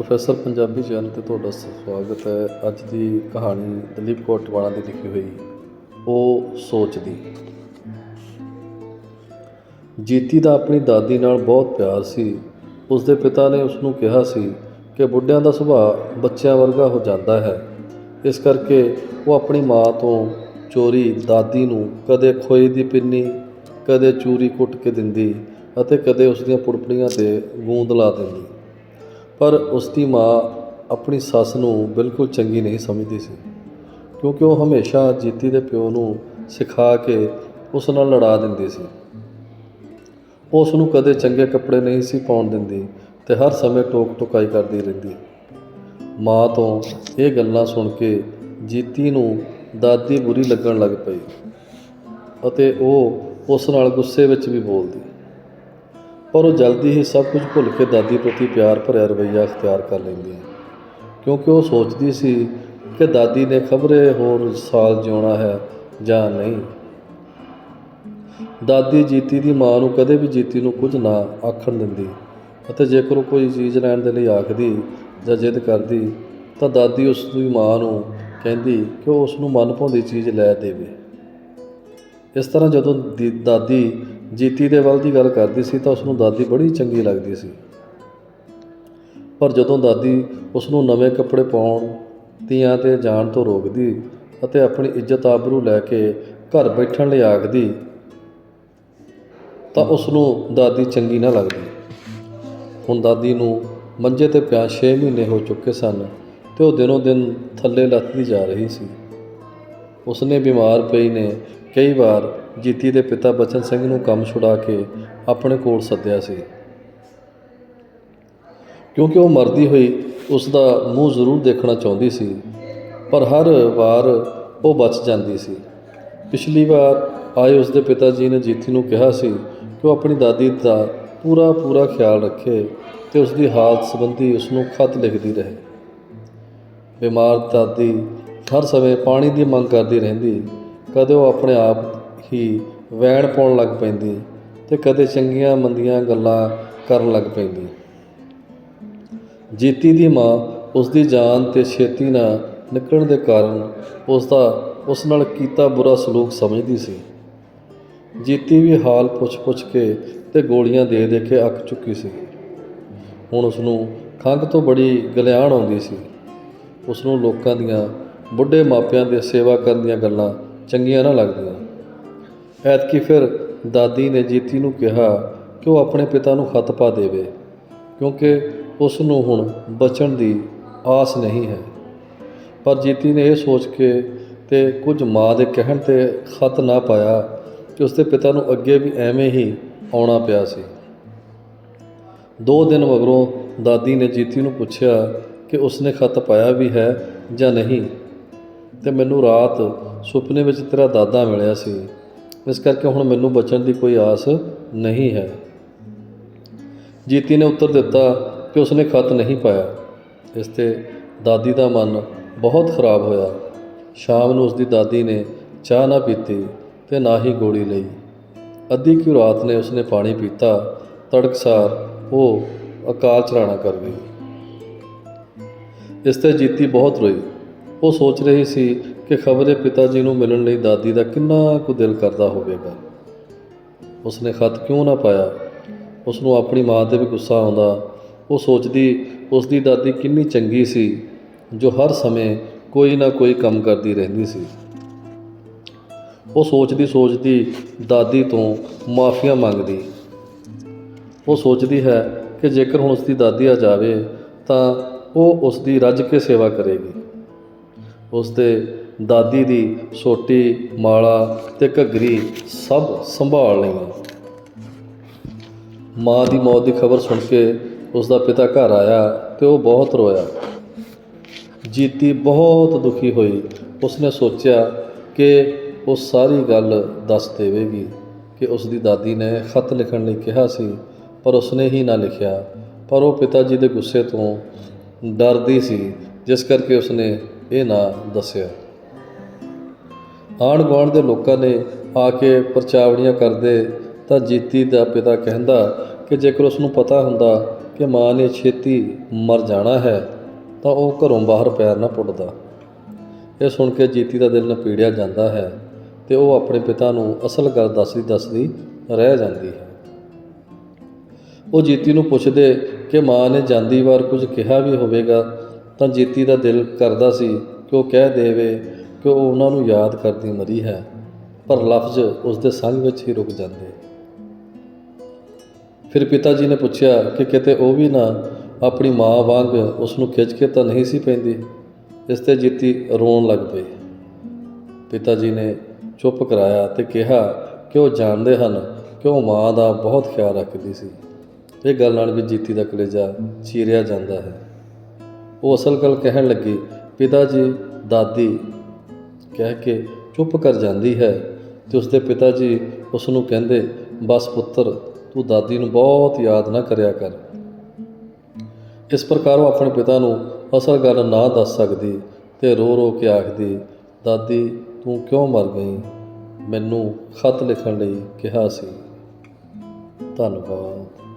Professor Punjabi channel ਤੇ ਤੁਹਾਡਾ ਸਵਾਗਤ ਹੈ। ਅੱਜ ਦੀ ਕਹਾਣੀ ਦਲੀਪ ਕੌਰ ਟਵਾਲਾ ਦੀ ਲਿਖੀ ਹੋਈ ਉਹ ਸੋਚਦੀ। ਜੀਤੀ ਦਾ ਆਪਣੀ ਦਾਦੀ ਨਾਲ ਬਹੁਤ ਪਿਆਰ ਸੀ। ਉਸ ਦੇ ਪਿਤਾ ਨੇ ਉਸ ਨੂੰ ਕਿਹਾ ਸੀ ਕਿ ਬੁੱਢਿਆਂ ਦਾ ਸੁਭਾਅ ਬੱਚਿਆਂ ਵਰਗਾ ਹੋ ਜਾਂਦਾ ਹੈ। ਇਸ ਕਰਕੇ ਉਹ ਆਪਣੀ ਮਾਂ ਤੋਂ ਚੋਰੀ ਦਾਦੀ ਨੂੰ ਕਦੇ ਖੋਏ ਦੀ ਪਿੰਨੀ, ਕਦੇ ਚੂਰੀ ਕੁੱਟ ਕੇ ਦਿੰਦੀ ਅਤੇ ਕਦੇ ਉਸ ਦੀਆਂ ਪੁੜਪੜੀਆਂ ਤੇ ਗੂੰਦ ਲਾ ਦਿੰਦੀ। ਪਰ ਉਸ ਦੀ ਮਾਂ ਆਪਣੀ ਸੱਸ ਨੂੰ ਬਿਲਕੁਲ ਚੰਗੀ ਨਹੀਂ ਸਮਝਦੀ ਸੀ, ਕਿਉਂਕਿ ਉਹ ਹਮੇਸ਼ਾ ਜੀਤੀ ਦੇ ਪਿਓ ਨੂੰ ਸਿਖਾ ਕੇ ਉਸ ਨਾਲ ਲੜਾ ਦਿੰਦੀ ਸੀ। ਉਹ ਉਸ ਨੂੰ ਕਦੇ ਚੰਗੇ ਕੱਪੜੇ ਨਹੀਂ ਸੀ ਪਾਉਣ ਦਿੰਦੀ ਤੇ ਹਰ ਸਮੇਂ ਟੋਕ ਟੋਕਾਈ ਕਰਦੀ ਰਹਿੰਦੀ। ਮਾਂ ਤੋਂ ਇਹ ਗੱਲਾਂ ਸੁਣ ਕੇ ਜੀਤੀ ਨੂੰ ਦਾਦੀ ਬੁਰੀ ਲੱਗਣ ਲੱਗ ਪਈ ਅਤੇ ਉਹ ਉਸ ਨਾਲ ਗੁੱਸੇ ਵਿੱਚ ਵੀ ਬੋਲਦੀ। ਪਰ ਉਹ ਜਲਦੀ ਹੀ ਸਭ ਕੁਝ ਭੁੱਲ ਕੇ ਦਾਦੀ ਪ੍ਰਤੀ ਪਿਆਰ ਭਰਿਆ ਰਵੱਈਆ ਅਖਤਿਆਰ ਕਰ ਲੈਂਦੀ ਹੈ। ਕਿਉਂਕਿ ਉਹ ਸੋਚਦੀ ਸੀ ਕਿ ਦਾਦੀ ਨੇ ਖਬਰੇ ਹੋਰ ਸਾਲ ਜਿਉਣਾ ਹੈ ਜਾਂ ਨਹੀਂ। ਦਾਦੀ ਜੀਤੀ ਦੀ ਮਾਂ ਨੂੰ ਕਦੇ ਵੀ ਜੀਤੀ ਨੂੰ ਕੁਝ ਨਾ ਆਖਣ ਦਿੰਦੀ ਅਤੇ ਜੇਕਰ ਉਹ ਕੋਈ ਚੀਜ਼ ਲੈਣ ਦੇ ਲਈ ਆਖਦੀ ਜਾਂ ਜਿੱਦ ਕਰਦੀ ਤਾਂ ਦਾਦੀ ਉਸ ਦੀ ਮਾਂ ਨੂੰ ਕਹਿੰਦੀ ਕਿ ਉਹ ਉਸ ਨੂੰ ਮਨਭਾਉਂਦੀ ਚੀਜ਼ ਲੈ ਦੇਵੇ। ਇਸ ਤਰ੍ਹਾਂ ਜਦੋਂ ਦੀ- ਦਾਦੀ ਜੀਤੀ ਦੇ ਵੱਲ ਦੀ ਗੱਲ ਕਰਦੀ ਸੀ ਤਾਂ ਉਸ ਨੂੰ ਦਾਦੀ ਬੜੀ ਚੰਗੀ ਲੱਗਦੀ ਸੀ। ਪਰ ਜਦੋਂ ਦਾਦੀ ਉਸ ਨੂੰ ਨਵੇਂ ਕੱਪੜੇ ਪਾਉਣ ਤੀਆਂ ਤੇ ਜਾਣ ਤੋਂ ਰੋਕਦੀ ਅਤੇ ਆਪਣੀ ਇੱਜ਼ਤ ਆਬਰੂ ਲੈ ਕੇ ਘਰ ਬੈਠਣ ਲਈ ਆਖਦੀ, ਤਾਂ ਉਸ ਨੂੰ ਦਾਦੀ ਚੰਗੀ ਨਾ ਲੱਗਦੀ। ਹੁਣ ਦਾਦੀ ਨੂੰ ਮੰਜੇ ਤੇ ਪਿਆ 6 ਮਹੀਨੇ ਹੋ ਚੁੱਕੇ ਸਨ ਤੇ ਉਹ ਦਿਨੋਂ ਦਿਨ ਥੱਲੇ ਲੱਥਦੀ ਜਾ ਰਹੀ ਸੀ। ਉਸਨੇ ਬਿਮਾਰ ਪਈ ਨੇ ਕਈ ਵਾਰ ਜੀਤੀ ਦੇ ਪਿਤਾ ਬਚਨ ਸਿੰਘ ਨੂੰ ਕੰਮ ਛੁਡਾ ਕੇ ਆਪਣੇ ਕੋਲ ਸੱਦਿਆ ਸੀ। ਕਿਉਂਕਿ ਉਹ ਮਰਦੀ ਹੋਈ ਉਸ ਦਾ ਮੂੰਹ ਜ਼ਰੂਰ ਦੇਖਣਾ ਚਾਹੁੰਦੀ ਸੀ, ਪਰ ਹਰ ਵਾਰ ਉਹ ਬਚ ਜਾਂਦੀ ਸੀ। ਪਿਛਲੀ ਵਾਰ ਆਏ ਉਸ ਦੇ ਪਿਤਾ ਜੀ ਨੇ ਜੀਤੀ ਨੂੰ ਕਿਹਾ ਸੀ ਕਿ ਉਹ ਆਪਣੀ ਦਾਦੀ ਦਾ ਪੂਰਾ ਪੂਰਾ ਖਿਆਲ ਰੱਖੇ ਤੇ ਉਸ ਦੀ ਹਾਲਤ ਸੰਬੰਧੀ ਉਸ ਨੂੰ ਖਤ ਲਿਖਦੀ ਰਹੇ। ਬਿਮਾਰ ਦਾਦੀ ਹਰ ਸਮੇਂ ਪਾਣੀ ਦੀ ਮੰਗ ਕਰਦੀ ਰਹਿੰਦੀ ਕਦੇ ਉਹ ਆਪਣੇ ਆਪ ਹੀ ਵੈਣ ਪਾਉਣ ਲੱਗ ਪੈਂਦੀ ਤੇ ਕਦੇ ਚੰਗੀਆਂ ਮੰਦੀਆਂ ਗੱਲਾਂ ਕਰਨ ਲੱਗ ਪੈਂਦੀ। ਜੀਤੀ ਦੀ ਮਾਂ ਉਸ ਦੀ ਜਾਨ ਤੇ ਛੇਤੀ ਨਾਲ ਨਿਕਲਣ ਦੇ ਕਾਰਨ ਉਸ ਦਾ ਉਸ ਨਾਲ ਕੀਤਾ ਬੁਰਾ ਸਲੂਕ ਸਮਝਦੀ ਸੀ। ਜੀਤੀ ਵੀ ਹਾਲ ਪੁੱਛ-ਪੁੱਛ ਕੇ ਤੇ ਗੋਲੀਆਂ ਦੇ ਦੇ ਕੇ ਅੱਕ ਚੁੱਕੀ ਸੀ। ਹੁਣ ਉਸ ਨੂੰ ਖੰਘ ਤੋਂ ਬੜੀ ਗਲਿਆਣ ਆਉਂਦੀ ਸੀ। ਉਸ ਨੂੰ ਲੋਕਾਂ ਦੀਆਂ ਬੁੱਢੇ ਮਾਪਿਆਂ ਦੇ ਸੇਵਾ ਕਰਨ ਦੀਆਂ ਗੱਲਾਂ ਚੰਗੀਆਂ ਨਾ ਲੱਗਦੀਆਂ। ਐਤਕੀ ਫਿਰ ਦਾਦੀ ਨੇ ਜੀਤੀ ਨੂੰ ਕਿਹਾ ਕਿ ਉਹ ਆਪਣੇ ਪਿਤਾ ਨੂੰ ਖਤ ਪਾ ਦੇਵੇ, ਕਿਉਂਕਿ ਉਸ ਨੂੰ ਹੁਣ ਬਚਣ ਦੀ ਆਸ ਨਹੀਂ ਹੈ। ਪਰ ਜੀਤੀ ਨੇ ਇਹ ਸੋਚ ਕੇ ਤੇ ਕੁਝ ਮਾਂ ਦੇ ਕਹਿਣ ਤੇ ਖਤ ਨਾ ਪਾਇਆ ਕਿ ਉਸਦੇ ਪਿਤਾ ਨੂੰ ਅੱਗੇ ਵੀ ਐਵੇਂ ਹੀ ਆਉਣਾ ਪਿਆ ਸੀ। ਦੋ ਦਿਨ ਮਗਰੋਂ ਦਾਦੀ ਨੇ ਜੀਤੀ ਨੂੰ ਪੁੱਛਿਆ ਕਿ ਉਸਨੇ ਖਤ ਪਾਇਆ ਵੀ ਹੈ ਜਾਂ ਨਹੀਂ, ਤੇ ਮੈਨੂੰ ਰਾਤ ਸੁਪਨੇ ਵਿੱਚ ਤੇਰਾ ਦਾਦਾ ਮਿਲਿਆ ਸੀ। ਇਸ ਕਰਕੇ ਹੁਣ ਮੈਨੂੰ ਬਚਣ ਦੀ ਕੋਈ ਆਸ ਨਹੀਂ ਹੈ। ਜੀਤੀ ਨੇ ਉੱਤਰ ਦਿੱਤਾ ਕਿ ਉਸਨੇ ਖਤ ਨਹੀਂ ਪਾਇਆ। ਇਸ ਤੇ ਦਾਦੀ ਦਾ ਮਨ ਬਹੁਤ ਖਰਾਬ ਹੋਇਆ। ਸ਼ਾਮ ਨੂੰ ਉਸਦੀ ਦਾਦੀ ਨੇ ਚਾਹ ਨਾ ਪੀਤੀ ਤੇ ਨਾ ਹੀ ਗੋਲੀ ਲਈ। ਅੱਧੀ ਕੁ ਰਾਤ ਨੇ ਉਸਨੇ ਪਾਣੀ ਪੀਤਾ, ਤੜਕਸਾਰ ਉਹ ਅਕਾਲ ਚਲਾਣਾ ਕਰ ਗਈ। ਇਸ ਤੇ ਜੀਤੀ ਬਹੁਤ ਰੋਈ। ਉਹ ਸੋਚ ਰਹੀ ਸੀ ਕਿ ਖਬਰੇ ਪਿਤਾ ਜੀ ਨੂੰ ਮਿਲਣ ਲਈ ਦਾਦੀ ਦਾ ਕਿੰਨਾ ਕੁ ਦਿਲ ਕਰਦਾ ਹੋਵੇਗਾ। ਉਸਨੇ ਖਤ ਕਿਉਂ ਨਾ ਪਾਇਆ? ਉਸ ਨੂੰ ਆਪਣੀ ਮਾਂ ਤੇ ਵੀ ਗੁੱਸਾ ਆਉਂਦਾ। ਉਹ ਸੋਚਦੀ ਉਸ ਦੀ ਦਾਦੀ ਕਿੰਨੀ ਚੰਗੀ ਸੀ, ਜੋ ਹਰ ਸਮੇਂ ਕੋਈ ਨਾ ਕੋਈ ਕੰਮ ਕਰਦੀ ਰਹਿੰਦੀ ਸੀ। ਉਹ ਸੋਚਦੀ ਸੋਚਦੀ ਦਾਦੀ ਤੋਂ ਮਾਫੀਆਂ ਮੰਗਦੀ। ਉਹ ਸੋਚਦੀ ਹੈ ਕਿ ਜੇਕਰ ਹੁਣ ਉਸ ਦੀ ਦਾਦੀ ਆ ਜਾਵੇ, ਤਾਂ ਉਹ ਉਸ ਦੀ ਰੱਜ ਕੇ ਸੇਵਾ ਕਰੇਗੀ। ਉਸ ਦੇ ਦਾਦੀ ਦੀ ਛੋਟੀ ਮਾਲਾ ਤੇ ਘੱਗਰੀ ਸਭ ਸੰਭਾਲ ਲਈਆਂ। ਮਾਂ ਦੀ ਮੌਤ ਦੀ ਖਬਰ ਸੁਣ ਕੇ ਉਸ ਦਾ ਪਿਤਾ ਘਰ ਆਇਆ ਤੇ ਉਹ ਬਹੁਤ ਰੋਇਆ। ਜੀਤੀ ਬਹੁਤ ਦੁਖੀ ਹੋਈ। ਉਸਨੇ ਸੋਚਿਆ ਕਿ ਉਹ ਸਾਰੀ ਗੱਲ ਦੱਸ ਦੇਵੇਗੀ ਕਿ ਉਸ ਦੀ ਦਾਦੀ ਨੇ ਖਤ ਲਿਖਣ ਲਈ ਕਿਹਾ ਸੀ, ਪਰ ਉਸਨੇ ਹੀ ਨਾ ਲਿਖਿਆ। ਪਰ ਉਹ ਪਿਤਾ ਜੀ ਦੇ ਗੁੱਸੇ ਤੋਂ ਡਰਦੀ ਸੀ, ਜਿਸ ਕਰਕੇ ਉਸਨੇ ਇਹ ਨਾਂ ਦੱਸਿਆ। ਆਂਢ ਗੁਆਂਢ ਦੇ ਲੋਕਾਂ ਨੇ ਆ ਕੇ ਪਰਚਾਵੜੀਆਂ ਕਰਦੇ ਤਾਂ ਜੀਤੀ ਦਾ ਪਿਤਾ ਕਹਿੰਦਾ ਕਿ ਜੇਕਰ ਉਸ ਨੂੰ ਪਤਾ ਹੁੰਦਾ ਕਿ ਮਾਂ ਨੇ ਛੇਤੀ ਮਰ ਜਾਣਾ ਹੈ, ਤਾਂ ਉਹ ਘਰੋਂ ਬਾਹਰ ਪੈਰ ਨਾ ਪੁੱਟਦਾ। ਇਹ ਸੁਣ ਕੇ ਜੀਤੀ ਦਾ ਦਿਲ ਨਪੀੜਿਆ ਜਾਂਦਾ ਹੈ ਤੇ ਉਹ ਆਪਣੇ ਪਿਤਾ ਨੂੰ ਅਸਲ ਗੱਲ ਦੱਸਦੀ ਦੱਸਦੀ ਰਹਿ ਜਾਂਦੀ ਹੈ। ਉਹ ਜੀਤੀ ਨੂੰ ਪੁੱਛਦੇ ਕਿ ਮਾਂ ਨੇ ਜਾਂਦੀ ਵਾਰ ਕੁਝ ਕਿਹਾ ਵੀ ਹੋਵੇਗਾ ਤਾਂ ਜੀਤੀ ਦਾ ਦਿਲ ਕਰਦਾ ਸੀ ਕਿ ਉਹ ਕਹਿ ਦੇਵੇ ਕਿ ਉਹ ਉਹਨਾਂ ਨੂੰ ਯਾਦ ਕਰਦੀ ਮਰੀ ਹੈ, ਪਰ ਲਫ਼ਜ਼ ਉਸ ਦੇ ਸੰਗ ਵਿੱਚ ਹੀ ਰੁਕ ਜਾਂਦੇ। ਫਿਰ ਪਿਤਾ ਜੀ ਨੇ ਪੁੱਛਿਆ ਕਿ ਕਿਤੇ ਉਹ ਵੀ ਨਾ ਆਪਣੀ ਮਾਂ ਵਾਂਗ ਉਸ ਨੂੰ ਖਿੱਚ ਕੇ ਤਾਂ ਨਹੀਂ ਸੀ ਪੈਂਦੀ, ਇਸ ਤੇ ਜੀਤੀ ਰੋਣ ਲੱਗ ਪਈ। ਪਿਤਾ ਜੀ ਨੇ ਚੁੱਪ ਕਰਾਇਆ ਤੇ ਕਿਹਾ ਕਿ ਉਹ ਜਾਣਦੇ ਹਨ ਕਿ ਉਹ ਮਾਂ ਦਾ ਬਹੁਤ ਖਿਆਲ ਰੱਖਦੀ ਸੀ। ਇਹ ਗੱਲ ਨਾਲ ਵੀ ਜੀਤੀ ਦਾ ਕਲੇਜਾ ਚੀਰਿਆ ਜਾਂਦਾ ਹੈ। ਉਹ ਅਸਲ ਗੱਲ ਕਹਿਣ ਲੱਗੀ, ਪਿਤਾ ਜੀ, ਦਾਦੀ ਕਹਿ ਕੇ ਚੁੱਪ ਕਰ ਜਾਂਦੀ ਹੈ ਤੇ ਉਸਦੇ ਪਿਤਾ ਜੀ ਉਸ ਨੂੰ ਕਹਿੰਦੇ, ਬਸ ਪੁੱਤਰ, ਤੂੰ ਦਾਦੀ ਨੂੰ ਬਹੁਤ ਯਾਦ ਨਾ ਕਰਿਆ ਕਰ। ਇਸ ਪ੍ਰਕਾਰ ਉਹ ਆਪਣੇ ਪਿਤਾ ਨੂੰ ਅਸਲ ਗੱਲ ਨਾ ਦੱਸ ਸਕਦੀ ਤੇ ਰੋ ਰੋ ਕੇ ਆਖਦੀ, ਦਾਦੀ, ਤੂੰ ਕਿਉਂ ਮਰ ਗਈ? ਮੈਨੂੰ ਖਤ ਲਿਖਣ ਲਈ ਕਿਹਾ ਸੀ। ਧੰਨਵਾਦ।